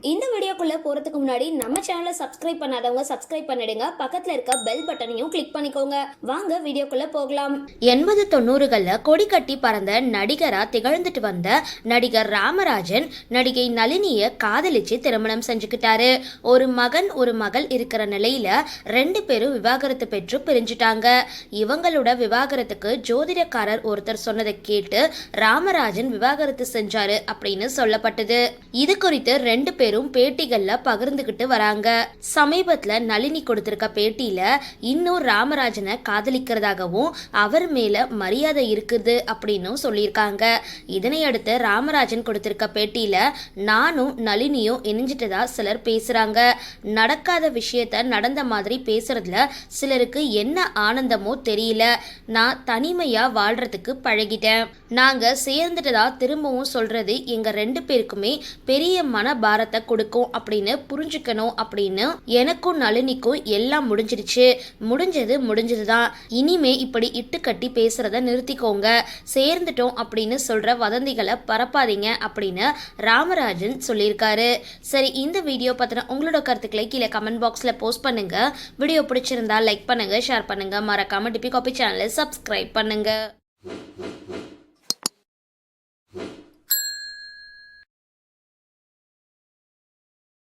இந்த வீடியோக்குள்ளே போறதுக்கு முன்னாடி நம்ம சேனலை சப்ஸ்கிரைப் பண்ணாதவங்க சப்ஸ்கிரைப் பண்ணிடுங்க. பக்கத்தில் இருக்க பெல் பட்டனையும் கிளிக் பண்ணிக்கோங்க. வாங்க வீடியோக்குள்ளே போகலாம். எண்பது தொண்ணூறுகளில் கொடி கட்டி பறந்த நடிகராக திகழ்ந்துட்டு வந்த நடிகர் ராமராஜன் நடிகை நளினியை காதலிச்சு திருமணம் செஞ்சுக்கிட்டாரு. ஒரு மகன் ஒரு மகள் இருக்கிற நிலையில் ரெண்டு பேரும் விவாகரத்து பெற்று பிரிஞ்சுட்டாங்க. இவங்களோட விவாகரத்துக்கு ஜோதிடக்காரர் ஒருத்தர் சொன்னதை கேட்டு ராமராஜன் விவாகரத்து செஞ்சாரு அப்படின்னு சொல்லப்பட்டது. இது குறித்து ரெண்டு பேரும் பேட்டி செய்திகள்ல பகிர்ந்துகிட்டு வராங்க. சமீபத்துல நளினி கொடுத்திருக்க பேட்டியில இன்னும் ராமராஜனை காதலிக்கிறதாகவும் அவர் மேல மரியாதை இருக்குது அப்படின்னும் சொல்லியிருக்காங்க. இதனை அடுத்து ராமராஜன் கொடுத்திருக்க பேட்டியில நானும் நளினியும் இணைஞ்சிட்டதா சிலர் பேசுறாங்க. நடக்காத விஷயத்த நடந்த மாதிரி பேசுறதுல சிலருக்கு என்ன ஆனந்தமோ தெரியல. நான் தனிமையா வாழ்றதுக்கு பழகிட்டேன். நாங்க சேர்ந்துட்டதா திரும்பவும் சொல்றது எங்க ரெண்டு பேருக்குமே பெரிய மன பாரத்தை கொடுக்கும் அப்படின்னு புரிஞ்சுக்கணும் அப்படின்னு எனக்கும் நளினிக்கும் எல்லாம் முடிஞ்சிருச்சு. முடிஞ்சது முடிஞ்சது தான் இனிமே இப்படி இட்டு கட்டி பேசுறத நிறுத்திக்கோங்க. சேர்ந்துட்டோம் அப்படின்னு சொல்ற வதந்திகளை பரப்பாதீங்க அப்படின்னு ராமராஜன் சொல்லியிருக்காரு. சரி இந்த வீடியோ பத்தின உங்களோட கருத்துக்களை கீழே கமெண்ட் பாக்ஸ்ல போஸ்ட் பண்ணுங்க. வீடியோ பிடிச்சிருந்தா லைக் பண்ணுங்க ஷேர் பண்ணுங்க. மறக்காம டிபி காபி சேனலை சப்ஸ்கிரைப் பண்ணுங்க.